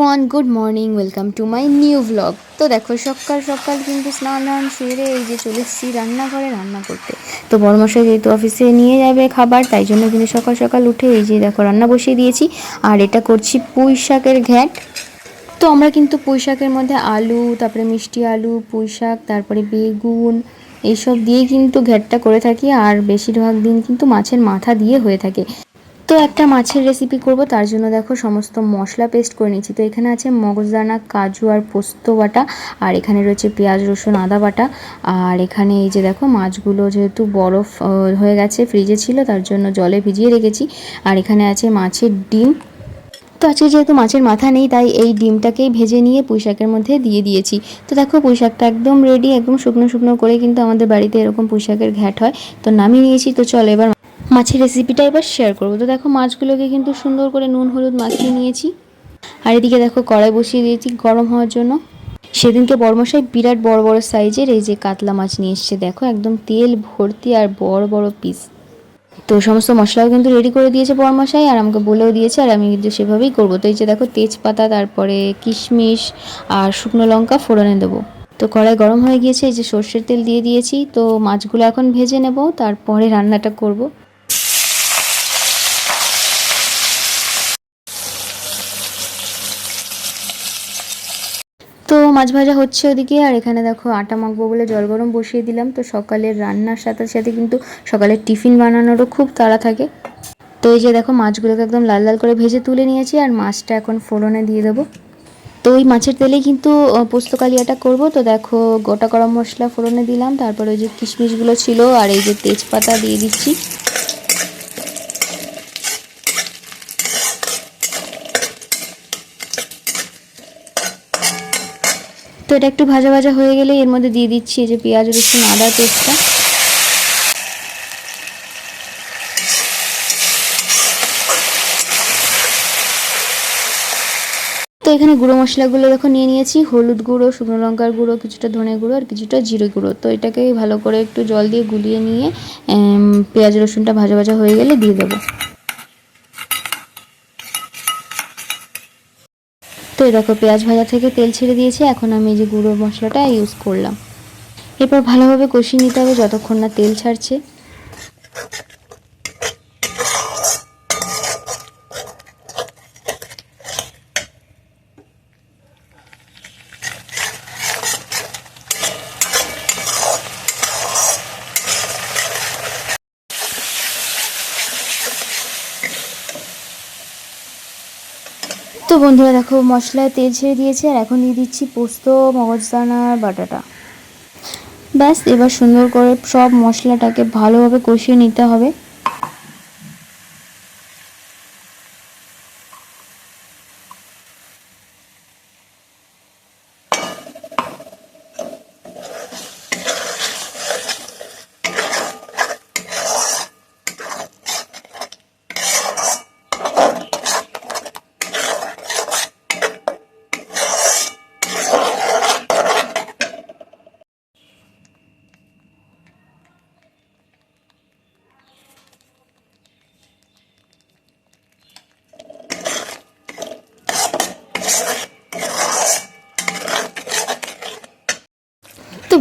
Everyone good morning welcome to my new blog তো দেখো, সকাল সকাল কিন্তু স্নান টান সেরে এই যে চলে এসেছি রান্নাঘরে রান্না করতে। তো বড়মশাই যেহেতু অফিসে নিয়ে যাবে খাবার, তাই জন্য কিন্তু সকাল সকাল উঠে এই যে দেখো রান্না বসিয়ে দিয়েছি। আর এটা করছি পুঁই শাকের ঘ্যাট। তো আমরা কিন্তু পুঁই শাকের মধ্যে আলু, তারপরে মিষ্টি আলু, পুঁই শাক, তারপরে বেগুন, এইসব দিয়ে কিন্তু ঘ্যাটটা করে থাকি। আর বেশিরভাগ দিন কিন্তু মাছের মাথা দিয়ে হয়ে থাকে। তো একটা মাছের রেসিপি করব, তার জন্য দেখো সমস্ত মশলা পেস্ট করে নিচ্ছি তো এখানে আছে মগজদানা কাজু আর পোস্ত বাটা, আর এখানে রয়েছে পেঁয়াজ, রসুন, আদা বাটা। আর এখানে এই যে দেখো মাছগুলো যেহেতু বরফ হয়ে গেছে ফ্রিজে ছিল, তার জন্য জলে ভিজিয়ে রেখেছি। আর এখানে আছে মাছের ডিম। তো আজকে যেহেতু মাছের মাথা নেই, তাই এই ডিমটাকেই ভেজে নিয়ে পুঁই শাকের মধ্যে দিয়ে দিয়েছি। তো দেখো পুঁই শাকটা একদম রেডি একদম শুকনো শুকনো করে কিন্তু আমাদের বাড়িতে এরকম পুঁই শাকের ঘ্যাট হয়। তো নামিয়ে নিয়েছি, তো চলো এবার মাছের রেসিপিটা এবার শেয়ার করব। তো দেখো, মাছগুলোকে কিন্তু সুন্দর করে নুন, হলুদ মাখিয়ে নিয়েছি। আর এদিকে দেখো, কড়াই বসিয়ে দিয়েছি গরম হওয়ার জন্য। সেদিনকে বড়মশাই বিরাট বড় বড় সাইজের এই যে কাতলা মাছ নিয়ে এসছে। দেখো, একদম তেল ভর্তি আর বড় বড় পিস তো সমস্ত মশলাও কিন্তু রেডি করে দিয়েছে বরমশাই, আর আমাকে বলেও দিয়েছে, আর আমি কিন্তু সেভাবেই করব। তো এই যে দেখো, তেজপাতা, তারপরে কিশমিশ আর শুকনো লঙ্কা ফোড়নে দেবো। তো কড়াই গরম হয়ে গিয়েছে, এই যে সর্ষের তেল দিয়ে দিয়েছি। তো মাছগুলো এখন ভেজে নেব, তারপরে রান্নাটা করব। মাছ ভাজা হচ্ছে ওদিকে, আর এখানে দেখো আটা মাখবো বলে জল গরম বসিয়ে দিলাম। তো সকালের রান্নার সাথে সাথে কিন্তু সকালের টিফিন বানানোরও খুব তাড়া থাকে। তো এই যে দেখো মাছগুলোকে একদম লাল লাল করে ভেজে তুলে নিয়েছি, আর মাছটা এখন ফোড়নে দিয়ে দেবো। তো ওই মাছের তেলেই কিন্তু পোস্ত কালিয়াটা করব। তো দেখো গোটা গরম মশলা ফোড়নে দিলাম, তারপরে ওই যে কিশমিশগুলো ছিল, আর এই যে তেজপাতা দিয়ে দিচ্ছি। তো এটা একটু ভাজা ভাজা হয়ে গেলে এর মধ্যে দিয়ে দিচ্ছি এই যে পেঁয়াজ, রসুন, আদা পেস্টটা তো এখানে গুঁড়ো মশলাগুলো দেখো নিয়ে নিয়েছি, হলুদ গুঁড়ো, শুকনো লঙ্কার গুঁড়ো, কিছুটা ধনে গুঁড়ো আর কিছুটা জিরে গুঁড়ো। তো এটাকে ভালো করে একটু জল দিয়ে গুলিয়ে নিয়ে পেঁয়াজ, রসুনটা ভাজা ভাজা হয়ে গেলে দিয়ে দেবো। তো এরকম পেঁয়াজ ভাজা থেকে তেল ছেড়ে দিয়েছি, এখন আমি এই যে গুঁড়ো মশলাটা ইউজ করলাম। এরপর ভালোভাবে কষিয়ে নিতে হবে যতক্ষণ না তেল ছাড়ছে। তো বন্ধুরা দেখো মশলায় তেল ছেড়ে দিয়েছে আর এখন দিয়ে দিচ্ছি পোস্ত মগজদানার বাটাটা। ব্যাস, এবার সুন্দর করে সব মশলাটাকে ভালোভাবে কষিয়ে নিতে হবে।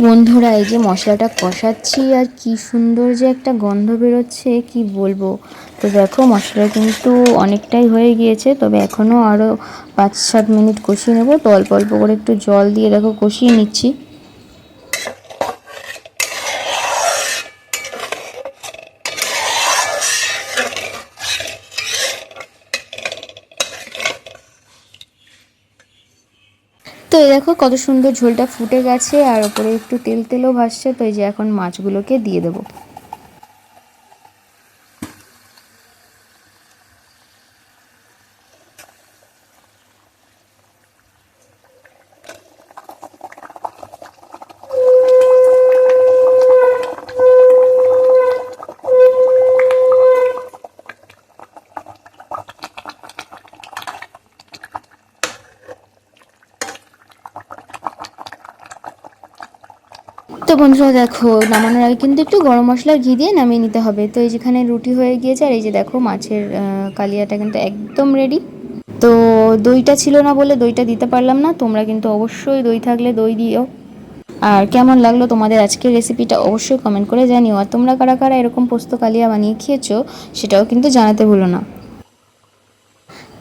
বন্ধুরা, এই যে মশলাটা কষাচ্ছি আর কি সুন্দর যে একটা গন্ধ বেরোচ্ছে, কি বলব? তো দেখো, মশলা কিন্তু অনেকটাই হয়ে গিয়েছে, তবে এখনও আরও পাঁচ সাত মিনিট কষিয়ে নেব। তো অল্প অল্প করে একটু জল দিয়ে দেখো কষিয়ে নিচ্ছি। এই দেখো কত সুন্দর ঝোলটা ফুটে গেছে আর ওপরে একটু তেল তেলও ভাসছে, তো এই যে এখন মাছগুলোকে দিয়ে দেবো। বন্ধুরা দেখো, নামানোর আগে কিন্তু একটু গরম মশলা ঘি দিয়ে নামিয়ে নিতে হবে। তো এই যেখানে রুটি হয়ে গিয়েছে, আর এই যে দেখো মাছের কালিয়াটা কিন্তু একদম রেডি তো দইটা ছিল না বলে দইটা দিতে পারলাম না, তোমরা কিন্তু অবশ্যই দই থাকলে দই দিও। আর কেমন লাগল তোমাদের আজকের রেসিপিটা অবশ্যই কমেন্ট করে জানিও। আর তোমরা কারা কারা এরকম পোস্ত কালিয়া বানিয়ে খেয়েছো, সেটাও কিন্তু জানাতে ভুলো না।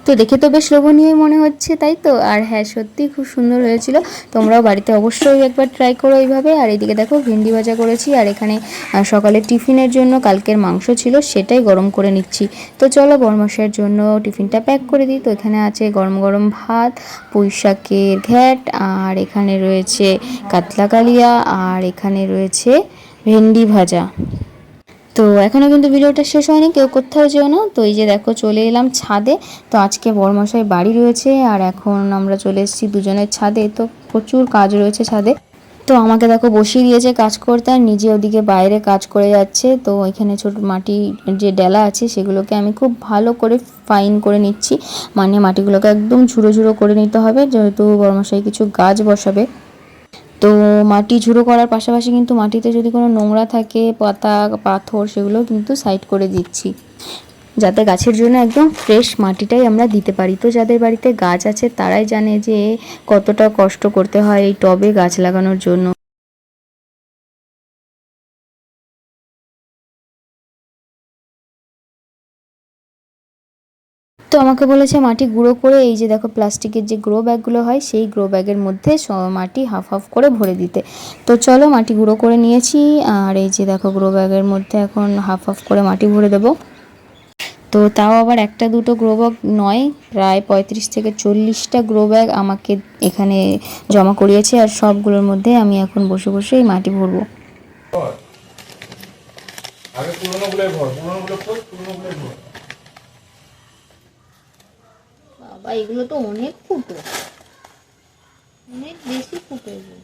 তো দেখে তো বেশ লোভনীয় মনে হচ্ছে, তাই তো? আর হ্যাঁ সত্যি খুব সুন্দর হয়েছিল। তোমরাও বাড়িতে অবশ্যই একবার ট্রাই করো এইভাবে। আর এইদিকে দেখো, ভেন্ডি ভাজা করেছি। আর এখানে সকালে টিফিনের জন্য কালকের মাংস ছিল, সেটাই গরম করে নিচ্ছি। তো চলো, বরমাসের জন্য টিফিনটা প্যাক করে দিই। তো এখানে আছে গরম গরম ভাত, পুঁই শাকের ঘ্যাট, আর এখানে রয়েছে কাতলা কালিয়া, আর এখানে রয়েছে ভেন্ডি ভাজা। তো এখনও কিন্তু ভিডিওটা শেষ হয়নি, কেউ কোথাও যেও না। তো এই যে দেখো, চলে এলাম ছাদে। তো আজকে বড়মশাই বাড়ি রয়েছে, আর এখন আমরা চলে এসেছি দুজনের ছাদে। তো প্রচুর কাজ রয়েছে ছাদে। তো আমাকে দেখো বসিয়ে দিয়েছে কাজ করতে, আর নিজে ওদিকে বাইরে কাজ করে যাচ্ছে। তো এখানে ছোট মাটি যে ডেলা আছে, সেগুলোকে আমি খুব ভালো করে ফাইন করে নিচ্ছি। মানে মাটিগুলোকে একদম ঝুড়ো ঝুড়ো করে নিতে হবে, যেহেতু বড়মশাই কিছু গাছ বসাবে। তো মাটি ঝুড়ো করার পাশাপাশি কিন্তু মাটিতে যদি কোনো নোংরা থাকে, পাতা, পাথর সেগুলো কিন্তু সাইড করে দিচ্ছি। যাতে গাছের জন্য একদম ফ্রেশ মাটিটাই আমরা দিতে পারি। তো যাদের বাড়িতে গাছ আছে তারাই জানে যে কতটা কষ্ট করতে হয় এই টবে গাছ লাগানোর জন্য। আমাকে বলেছে, মাটি গুঁড়ো করে এই যে দেখো প্লাস্টিকের যে গ্রো ব্যাগগুলো হয়, সেই গ্রো ব্যাগের মধ্যে মাটি হাফ হাফ করে ভরে দিতে। তো চলো মাটি গুঁড়ো করে নিয়েছি, আর এই যে দেখো গ্রো ব্যাগের মধ্যে এখন হাফ হাফ করে মাটি ভরে দেবো। তো তাও আবার একটা দুটো গ্রো ব্যাগ নয়, প্রায় পঁয়ত্রিশ থেকে চল্লিশটা গ্রো ব্যাগ আমাকে এখানে জমা করিয়েছে, আর সবগুলোর মধ্যে আমি এখন বসে বসে এই মাটি ভরবো। আগে পুরোনো ভর, পুরোনো গুলো খোঁজ পুরোনো ভর। বাবা এগুলো তো অনেক ফুটো। অনেক বেশি ফুটো এগুলো।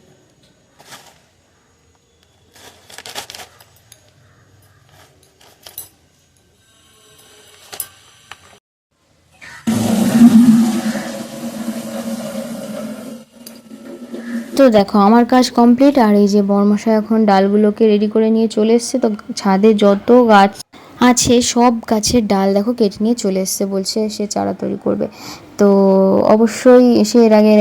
তো দেখো, আমার কাজ কমপ্লিট আর এই যে বর্মশা এখন ডালগুলোকে রেডি করে নিয়ে চলে এসছে, তো ছাদে যত গাছ আছে, সব গাছের ডাল দেখো কেটে নিয়ে চলে এসছে বলছে সে চারা তৈরি করবে। তো অবশ্যই এসে এর আগে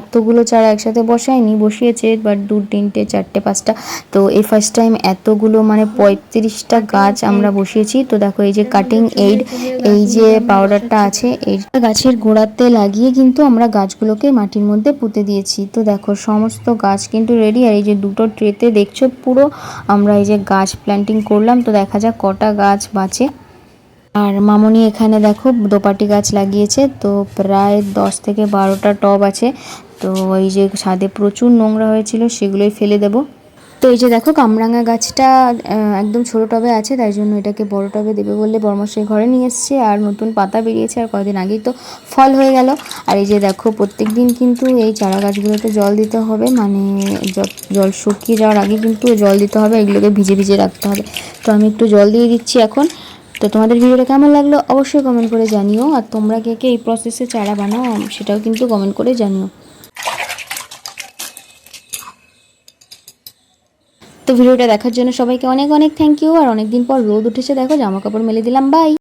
এতগুলো চারা একসাথে বসায়নি বসিয়েছে বাট দু তিনটে চারটে পাঁচটা। তো এই ফার্স্ট টাইম এতগুলো মানে পঁয়ত্রিশটা গাছ আমরা বসিয়েছি। তো দেখো এই যে কাটিং এইড এই যে পাউডারটা আছে এই গাছের গোড়াতে লাগিয়ে কিন্তু আমরা গাছগুলোকে মাটির মধ্যে পুঁতে দিয়েছি। তো দেখো সমস্ত গাছ কিন্তু রেডি আর এই যে দুটো ট্রেতে দেখছ পুরো আমরা এই যে গাছ প্ল্যান্টিং করলাম। তো দেখা যাক কটা গাছ বাঁচে। আর মামনি এখানে দেখো দোপাটি গাছ লাগিয়েছে, তো প্রায় দশ থেকে বারোটা টব আছে। তো এই যে ছাদে প্রচুর নোংরা হয়েছিল, সেগুলোই ফেলে দেবো। তো এই যে দেখো কামরাঙা গাছটা একদম ছোট টবে আছে, তাই জন্য এটাকে বড় টবে দেবে বললে বর্মশাই ঘরে নিয়ে এসছে। আর নতুন পাতা বেরিয়েছে, আর কয়েকদিন আগেই তো ফল হয়ে গেল। আর এই যে দেখো প্রত্যেক দিন কিন্তু এই চারা গাছগুলোতে জল দিতে হবে মানে জল শুকিয়ে যাওয়ার আগে কিন্তু জল দিতে হবে, এগুলোকে ভিজে ভিজে রাখতে হবে। তো আমি একটু জল দিয়ে দিচ্ছি এখন। তো তোমাদের ভিডিওটা কেমন লাগল অবশ্যই কমেন্ট করে জানিও। আর তোমরা কে কে এই প্রসেসে চারা বানাও, সেটাও কিন্তু কমেন্ট করে জানিও। তো ভিডিওটা দেখার জন্য সবাইকে অনেক অনেক থ্যাংক ইউ আর অনেকদিন পর রোদ উঠেছে, দেখো জামা কাপড় মেলে দিলাম বাই